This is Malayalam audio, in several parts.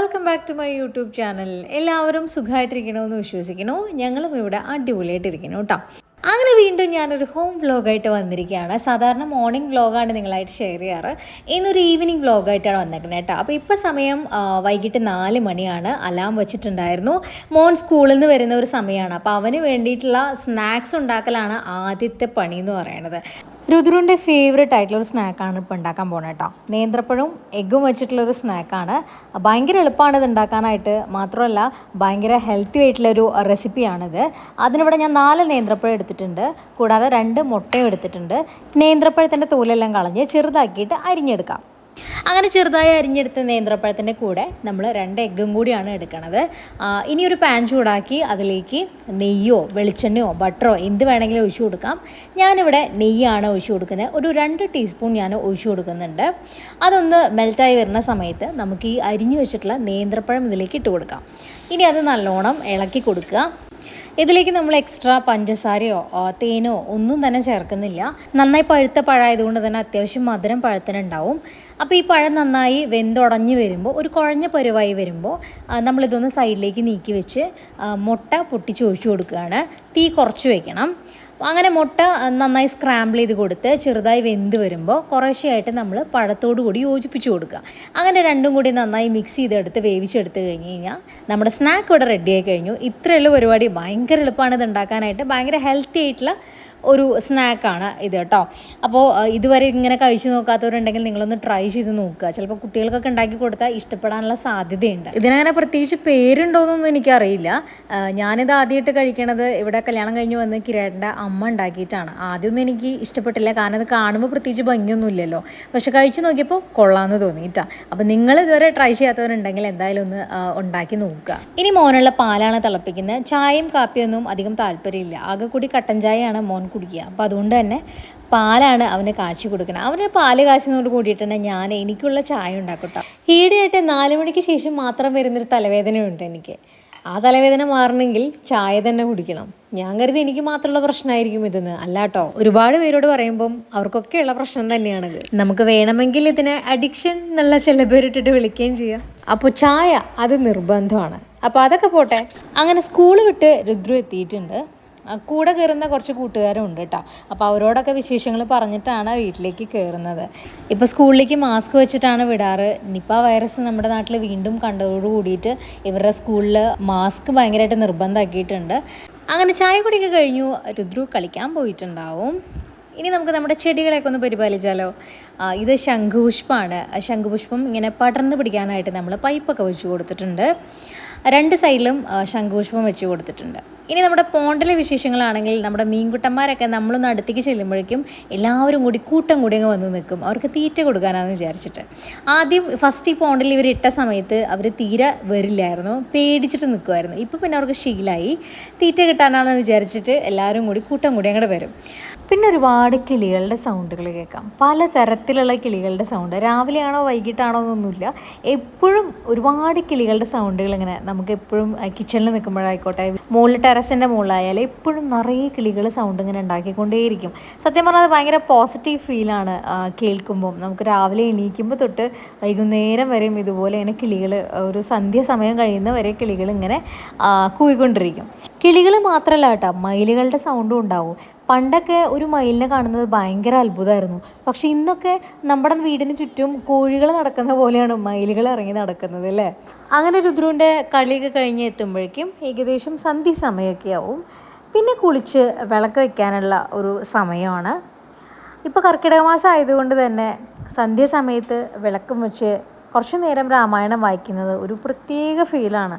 Welcome back to my YouTube channel എല്ലാവരും സുഖമായിട്ടിരിക്കണമെന്ന് വിശ്വസിക്കുന്നു. ഞങ്ങളും ഇവിടെ അടിപൊളിയായിട്ടിരിക്കുന്നു കേട്ടോ. അങ്ങനെ വീണ്ടും ഞാനൊരു ഹോം വ്ലോഗായിട്ട് വന്നിരിക്കുകയാണ്. സാധാരണ മോർണിംഗ് വ്ലോഗാണ് നിങ്ങളായിട്ട് ഷെയർ ചെയ്യാറ്. ഇന്നൊരു ഈവനിങ് വ്ലോഗായിട്ടാണ് വന്നേക്കുന്നത് കേട്ടോ. അപ്പോൾ ഇപ്പോൾ സമയം വൈകിട്ട് നാല് മണിയാണ്. അലാം വെച്ചിട്ടുണ്ടായിരുന്നു. മോൻ സ്കൂളിൽ നിന്ന് വരുന്ന ഒരു സമയമാണ്. അപ്പോൾ അവന് വേണ്ടിയിട്ടുള്ള സ്നാക്സ് ഉണ്ടാക്കലാണ് ആദ്യത്തെ പണി എന്ന് പറയുന്നത്. രുദ്രുവിന്റെ ഫേവറേറ്റ് ആയിട്ടുള്ള ഒരു സ്നാക്കാണ് ഇപ്പോൾ ഉണ്ടാക്കാൻ പോകുന്നത് കേട്ടോ നേന്ത്രപ്പഴവും എഗ്ഗും വെച്ചിട്ടുള്ളൊരു സ്നാക്കാണ് ഭയങ്കര എളുപ്പമാണ് ഇത് ഉണ്ടാക്കാനായിട്ട്. മാത്രമല്ല ഭയങ്കര ഹെൽത്തി ആയിട്ടുള്ളൊരു റെസിപ്പിയാണിത് അതിനിവിടെ ഞാൻ നാല് നേന്ത്രപ്പഴം എടുത്തിട്ടുണ്ട്. കൂടാതെ രണ്ട് മുട്ടയും എടുത്തിട്ടുണ്ട്. നേന്ത്രപ്പഴത്തിന്റെ തോലെല്ലാം കളഞ്ഞ് ചെറുതാക്കിയിട്ട് അരിഞ്ഞെടുക്കാം. അങ്ങനെ ചെറുതായി അരിഞ്ഞെടുത്ത നേന്ത്രപ്പഴത്തിന്റെ കൂടെ നമ്മൾ രണ്ട് എഗ്ഗും കൂടിയാണ് എടുക്കുന്നത് ഇനി ഒരു പാൻ ചൂടാക്കി അതിലേക്ക് നെയ്യോ വെളിച്ചെണ്ണയോ ബട്ടറോ എന്ത് വേണമെങ്കിലും ഒഴിച്ചു കൊടുക്കാം. ഞാനിവിടെ നെയ്യാണ് ഒഴിച്ചു കൊടുക്കുന്നത്. ഒരു രണ്ട് ടീസ്പൂൺ ഞാൻ ഒഴിച്ചു കൊടുക്കുന്നുണ്ട്. അതൊന്ന് മെൽറ്റായി വരുന്ന സമയത്ത് നമുക്ക് ഈ അരിഞ്ഞു വെച്ചിട്ടുള്ള നേന്ത്രപ്പഴം ഇതിലേക്ക് ഇട്ട് കൊടുക്കാം. ഇനി അത് നല്ലോണം ഇളക്കി കൊടുക്കുക. ഇതിലേക്ക് നമ്മൾ എക്സ്ട്രാ പഞ്ചസാരയോ തേനോ ഒന്നും തന്നെ ചേർക്കുന്നില്ല. നന്നായി പഴുത്ത പഴമായതുകൊണ്ട് തന്നെ അത്യാവശ്യം മധുരം പഴത്തിനുണ്ടാവും. അപ്പോൾ ഈ പഴം നന്നായി വെന്തുടഞ്ഞ് വരുമ്പോൾ ഒരു കുഴഞ്ഞ പരുവായി വരുമ്പോൾ നമ്മളിതൊന്ന് സൈഡിലേക്ക് നീക്കി വെച്ച് മുട്ട പൊട്ടിച്ച് ഒഴിച്ചു കൊടുക്കുകയാണ്. തീ കുറച്ച് വയ്ക്കണം അങ്ങനെ മുട്ട നന്നായി സ്ക്രാമ്പിൾ ചെയ്ത് കൊടുത്ത് ചെറുതായി വെന്ത് വരുമ്പോൾ കുറേശ്ശെയായിട്ട് നമ്മൾ പഴത്തോടു കൂടി യോജിപ്പിച്ച് കൊടുക്കുക. അങ്ങനെ രണ്ടും കൂടി നന്നായി മിക്സ് ചെയ്തെടുത്ത് വേവിച്ചെടുത്ത് കഴിഞ്ഞ് കഴിഞ്ഞാൽ നമ്മുടെ സ്നാക്ക് ഇവിടെ റെഡിയായി കഴിഞ്ഞു. ഇത്രയുള്ള പരിപാടി ഭയങ്കര എളുപ്പമാണ് ഇത് ഉണ്ടാക്കാനായിട്ട്. ഭയങ്കര ഹെൽത്തി ആയിട്ടുള്ള ഒരു സ്നാക്കാണ് ഇത് കേട്ടോ. അപ്പോൾ ഇതുവരെ ഇങ്ങനെ കഴിച്ചു നോക്കാത്തവരുണ്ടെങ്കിൽ നിങ്ങളൊന്ന് ട്രൈ ചെയ്ത് നോക്കുക. ചിലപ്പോൾ കുട്ടികൾക്കൊക്കെ ഉണ്ടാക്കി കൊടുത്താൽ ഇഷ്ടപ്പെടാനുള്ള സാധ്യതയുണ്ട്. ഇതിനങ്ങനെ പ്രത്യേകിച്ച് പേരുണ്ടോയെന്നൊന്നും എനിക്കറിയില്ല. ഞാനിത് ആദ്യമായിട്ട് കഴിക്കണത് ഇവിടെ കല്യാണം കഴിഞ്ഞ് വന്ന് കിരേട്ടന്റെ അമ്മ ഉണ്ടാക്കിയിട്ടാണ്. ആദ്യമൊന്നും എനിക്ക് ഇഷ്ടപ്പെട്ടില്ല. കാരണം ഇത് കാണുമ്പോൾ പ്രത്യേകിച്ച് ഭംഗിയൊന്നുമില്ലല്ലോ. പക്ഷെ കഴിച്ചു നോക്കിയപ്പോൾ കൊള്ളാമെന്ന് തോന്നിയിട്ടാ അപ്പം നിങ്ങൾ ഇതുവരെ ട്രൈ ചെയ്യാത്തവരുണ്ടെങ്കിൽ എന്തായാലും ഒന്ന് ഉണ്ടാക്കി നോക്കുക. ഇനി മോനുള്ള പാലാണ് തിളപ്പിക്കുന്നത്. ചായയും കാപ്പിയൊന്നും അധികം താല്പര്യമില്ല. ആകെ കൂടി കട്ടൻ ചായയാണ് മോൻ കുടിക്കുക. അപ്പോൾ അതുകൊണ്ട് തന്നെ പാലാണ് അവന് കാച്ചി കൊടുക്കണം. അവന് പാൽ കാച്ചുന്നതോട് കൂടിയിട്ട് തന്നെ ഞാൻ എനിക്കുള്ള ചായ ഉണ്ടാക്കട്ടോ. ഈടെയായിട്ട് നാല് മണിക്ക് ശേഷം മാത്രം വരുന്നൊരു തലവേദനയുണ്ട് എനിക്ക്. ആ തലവേദന മാറണമെങ്കിൽ ചായ തന്നെ കുടിക്കണം. ഞാൻ കരുതി എനിക്ക് മാത്രമുള്ള പ്രശ്നമായിരിക്കും ഇതെന്ന്. അല്ലാട്ടോ ഒരുപാട് പേരോട് പറയുമ്പം അവർക്കൊക്കെയുള്ള പ്രശ്നം തന്നെയാണിത്. നമുക്ക് വേണമെങ്കിൽ ഇതിനെ അഡിക്ഷൻ എന്നുള്ള ചില പേരിട്ടിട്ട് വിളിക്കുകയും ചെയ്യാം. അപ്പോൾ ചായ അത് നിർബന്ധമാണ്. അപ്പോൾ അതൊക്കെ പോട്ടെ. അങ്ങനെ സ്കൂൾ വിട്ട് രുദ്രു എത്തിയിട്ടുണ്ട്. കൂടെ കയറുന്ന കുറച്ച് കൂട്ടുകാരും ഉണ്ട് കേട്ടോ അപ്പോൾ അവരോടൊക്കെ വിശേഷങ്ങൾ പറഞ്ഞിട്ടാണ് വീട്ടിലേക്ക് കയറുന്നത്. ഇപ്പോൾ സ്കൂളിലേക്ക് മാസ്ക് വെച്ചിട്ടാണ് വിടാറ്. നിപ്പ വൈറസ് നമ്മുടെ നാട്ടിൽ വീണ്ടും കണ്ടതോട് കൂടിയിട്ട് ഇവരുടെ സ്കൂളിൽ മാസ്ക് ഭയങ്കരമായിട്ട് നിർബന്ധമാക്കിയിട്ടുണ്ട് അങ്ങനെ ചായ കുടിയൊക്കെ കഴിഞ്ഞു. രുദ്രു കളിക്കാൻ പോയിട്ടുണ്ടാവും. ഇനി നമുക്ക് നമ്മുടെ ചെടികളെയൊക്കെ ഒന്ന് പരിപാലിച്ചാലോ? ഇത് ശംഖുപുഷ്പമാണ് ശംഖുപുഷ്പം ഇങ്ങനെ പടർന്ന് പിടിക്കാനായിട്ട് നമ്മൾ പൈപ്പൊക്കെ വെച്ച് കൊടുത്തിട്ടുണ്ട്. രണ്ട് സൈഡിലും ശംഖുപുഷ്പം വെച്ച് കൊടുത്തിട്ടുണ്ട്. ഇനി നമ്മുടെ പോണ്ടിലെ വിശേഷങ്ങളാണെങ്കിൽ നമ്മുടെ മീൻകുട്ടന്മാരൊക്കെ നമ്മളൊന്ന് അടുത്തേക്ക് ചെല്ലുമ്പോഴേക്കും എല്ലാവരും കൂടി കൂട്ടം കൂടി അങ്ങ് വന്ന് നിൽക്കും. അവർക്ക് തീറ്റ കൊടുക്കാനാണെന്ന് വിചാരിച്ചിട്ട്. ആദ്യം ഫസ്റ്റ് ഈ പോണ്ടിൽ ഇവർ ഇട്ട സമയത്ത് അവർ തീരെ വരില്ലായിരുന്നു. പേടിച്ചിട്ട് നിൽക്കുമായിരുന്നു ഇപ്പോൾ പിന്നെ അവർക്ക് ശീലമായി തീറ്റ കിട്ടാനാണെന്ന് വിചാരിച്ചിട്ട് എല്ലാവരും കൂടി കൂട്ടം കൂടി അങ്ങോട്ട് വരും. പിന്നെ ഒരുപാട് കിളികളുടെ സൗണ്ടുകൾ കേൾക്കാം. പല തരത്തിലുള്ള കിളികളുടെ സൗണ്ട് രാവിലെയാണോ വൈകിട്ടാണോ എന്നൊന്നുമില്ല. എപ്പോഴും ഒരുപാട് കിളികളുടെ സൗണ്ടുകൾ ഇങ്ങനെ നമുക്ക് എപ്പോഴും കിച്ചണിൽ നിൽക്കുമ്പോഴായിക്കോട്ടെ മുകളിൽ ടെറസിന്റെ മുകളിലായാലും എപ്പോഴും നിറയെ കിളികൾ സൗണ്ട് ഇങ്ങനെ ഉണ്ടാക്കിക്കൊണ്ടേയിരിക്കും. സത്യം പറഞ്ഞാൽ അത് ഭയങ്കര പോസിറ്റീവ് ഫീലാണ് കേൾക്കുമ്പോൾ നമുക്ക് രാവിലെ എണീക്കുമ്പോൾ തൊട്ട് വൈകുന്നേരം വരെയും ഇതുപോലെ ഇങ്ങനെ കിളികൾ ഒരു സന്ധ്യ സമയം കഴിയുന്ന വരെ കിളികൾ ഇങ്ങനെ കൂവിക്കൊണ്ടിരിക്കും കിളികൾ മാത്രമല്ല കേട്ടോ മയിലുകളുടെ സൗണ്ടും ഉണ്ടാവും. പണ്ടൊക്കെ ഒരു മയിലിനെ കാണുന്നത് ഭയങ്കര അത്ഭുതമായിരുന്നു. പക്ഷെ ഇന്നൊക്കെ നമ്മുടെ വീടിന് ചുറ്റും കോഴികൾ നടക്കുന്ന പോലെയാണ് മയിലുകൾ ഇറങ്ങി നടക്കുന്നത് അല്ലേ? അങ്ങനെ രുദ്രുവിന്റെ കളിയൊക്കെ കഴിഞ്ഞ് എത്തുമ്പോഴേക്കും ഏകദേശം സന്ധ്യ സമയമൊക്കെ ആവും. പിന്നെ കുളിച്ച് വിളക്ക് വയ്ക്കാനുള്ള ഒരു സമയമാണ്. ഇപ്പോൾ കർക്കിടക മാസം ആയതുകൊണ്ട് തന്നെ സന്ധ്യ സമയത്ത് വിളക്കും വെച്ച് കുറച്ച് നേരം രാമായണം വായിക്കുന്നത് ഒരു പ്രത്യേക ഫീലാണ്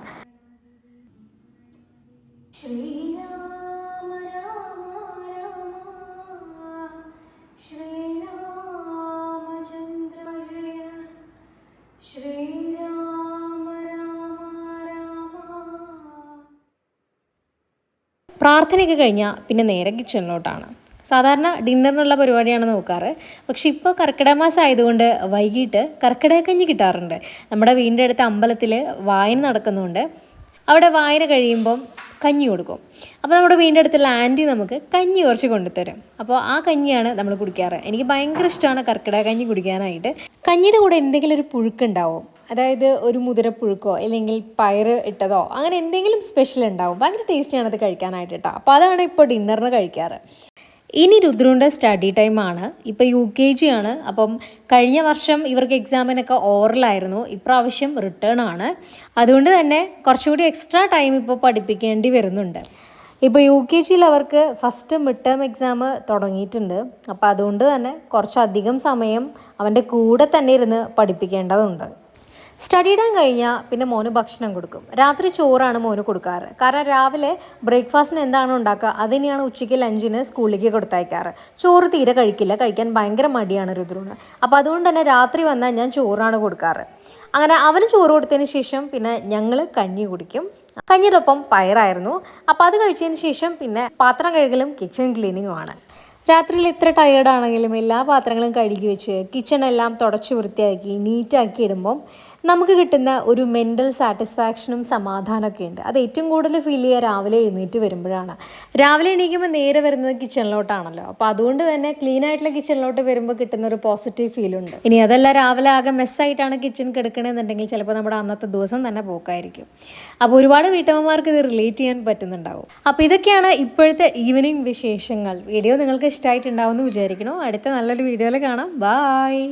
പ്രാർത്ഥനയൊക്കെ കഴിഞ്ഞാൽ പിന്നെ നേരെ കിച്ചണിലോട്ടാണ്. സാധാരണ ഡിന്നറിനുള്ള പരിപാടിയാണ് നോക്കാറ്. പക്ഷെ ഇപ്പോൾ കർക്കിടക മാസം ആയതുകൊണ്ട് വൈകിട്ട് കർക്കിടക കഞ്ഞി കിട്ടാറുണ്ട്. നമ്മുടെ വീടിന്റെ അടുത്ത് അമ്പലത്തിൽ വായന നടക്കുന്നുണ്ട്. അവിടെ വായന കഴിയുമ്പം കഞ്ഞി കൊടുക്കും. അപ്പോൾ നമ്മുടെ വീടിന്റെ അടുത്തുള്ള ആന്റി നമുക്ക് കഞ്ഞി കുറച്ച് കൊണ്ടുതരും അപ്പോൾ ആ കഞ്ഞിയാണ് നമ്മൾ കുടിക്കാറ്. എനിക്ക് ഭയങ്കര ഇഷ്ടമാണ് കർക്കിടക കഞ്ഞി കുടിക്കാനായിട്ട്. കഞ്ഞിയുടെ കൂടെ എന്തെങ്കിലും ഒരു പുഴുക്കുണ്ടാവും അതായത് ഒരു മുതിരപ്പുഴുക്കോ അല്ലെങ്കിൽ പയറ് ഇട്ടതോ അങ്ങനെ എന്തെങ്കിലും സ്പെഷ്യൽ ഉണ്ടാവും. ഭയങ്കര ടേസ്റ്റിയാണ് അത് കഴിക്കാനായിട്ട് കേട്ടോ അപ്പോൾ അതാണ് ഇപ്പോൾ ഡിന്നറിന് കഴിക്കാറ്. ഇനി രുദ്രുവിന്റെ സ്റ്റഡി ടൈമാണ് ഇപ്പോൾ യു കെ ജി ആണ്. അപ്പം കഴിഞ്ഞ വർഷം ഇവർക്ക് എക്സാമിനൊക്കെ ഓറലായിരുന്നു ഇപ്രാവശ്യം റിട്ടേൺ ആണ്. അതുകൊണ്ട് തന്നെ കുറച്ചുകൂടി എക്സ്ട്രാ ടൈം ഇപ്പോൾ പഠിപ്പിക്കേണ്ടി വരുന്നുണ്ട്. ഇപ്പോൾ യു കെ ജിയിൽ അവർക്ക് ഫസ്റ്റ് മിഡ് ടേം എക്സാം തുടങ്ങിയിട്ടുണ്ട്. അപ്പോൾ അതുകൊണ്ട് തന്നെ കുറച്ചധികം സമയം അവന്റെ കൂടെ തന്നെ ഇരുന്ന് പഠിപ്പിക്കേണ്ടതുണ്ട്. സ്റ്റഡി ടൈം കഴിഞ്ഞാൽ പിന്നെ മോന് ഭക്ഷണം കൊടുക്കും. രാത്രി ചോറാണ് മോന് കൊടുക്കാറ്. കാരണം രാവിലെ ബ്രേക്ക്ഫാസ്റ്റിന് എന്താണ് ഉണ്ടാക്കുക? അത് തന്നെയാണ് ഉച്ചയ്ക്ക് ലഞ്ചിന് സ്കൂളിലേക്ക് കൊടുത്തയക്കാറ്. ചോറ് തീരെ കഴിക്കില്ല. കഴിക്കാൻ ഭയങ്കര മടിയാണ് രുദ്രുന്. അപ്പോൾ അതുകൊണ്ട് തന്നെ രാത്രി വന്നാൽ ഞാൻ ചോറാണ് കൊടുക്കാറ്. അങ്ങനെ അവന് ചോറ് കൊടുത്തതിന് ശേഷം പിന്നെ ഞങ്ങൾ കഞ്ഞി കുടിക്കും. കഞ്ഞിയുടെ പയറായിരുന്നു. അപ്പോൾ അത് കഴിച്ചതിന് ശേഷം പിന്നെ പാത്രം കഴുകലും കിച്ചൺ ക്ലീനിങ്ങുമാണ് രാത്രിയിൽ എത്ര ടയേർഡാണെങ്കിലും എല്ലാ പാത്രങ്ങളും കഴുകി വെച്ച് കിച്ചൺ എല്ലാം തുടച്ച് വൃത്തിയാക്കി നീറ്റാക്കി ഇടുമ്പം നമുക്ക് കിട്ടുന്ന ഒരു മെന്റൽ സാറ്റിസ്ഫാക്ഷനും സമാധാനമൊക്കെ ഉണ്ട്. അത് ഏറ്റവും കൂടുതൽ ഫീൽ ചെയ്യുക രാവിലെ എഴുന്നേറ്റ് വരുമ്പോഴാണ്. രാവിലെ എണീക്കുമ്പോൾ നേരെ വരുന്നത് കിച്ചണിലോട്ടാണല്ലോ അപ്പോൾ അതുകൊണ്ട് തന്നെ ക്ലീൻ ആയിട്ടുള്ള കിച്ചണിലോട്ട് വരുമ്പോൾ കിട്ടുന്ന ഒരു പോസിറ്റീവ് ഫീൽ ഉണ്ട്. ഇനി അതല്ല രാവിലെ ആകെ മെസ്സായിട്ടാണ് കിച്ചൺ കിടക്കണമെന്നുണ്ടെങ്കിൽ ചിലപ്പോൾ നമ്മുടെ അന്നത്തെ ദിവസം തന്നെ പോക്കായിരിക്കും. അപ്പോൾ ഒരുപാട് വീട്ടമ്മമാർക്ക് ഇത് റിലേറ്റ് ചെയ്യാൻ പറ്റുന്നുണ്ടാവും. അപ്പോൾ ഇതൊക്കെയാണ് ഇപ്പോഴത്തെ ഈവനിങ് വിശേഷങ്ങൾ. വീഡിയോ നിങ്ങൾക്ക് ഇഷ്ടമായിട്ടുണ്ടാവും എന്ന് വിചാരിക്കണോ അടുത്ത നല്ലൊരു വീഡിയോയിൽ കാണാം. ബായ്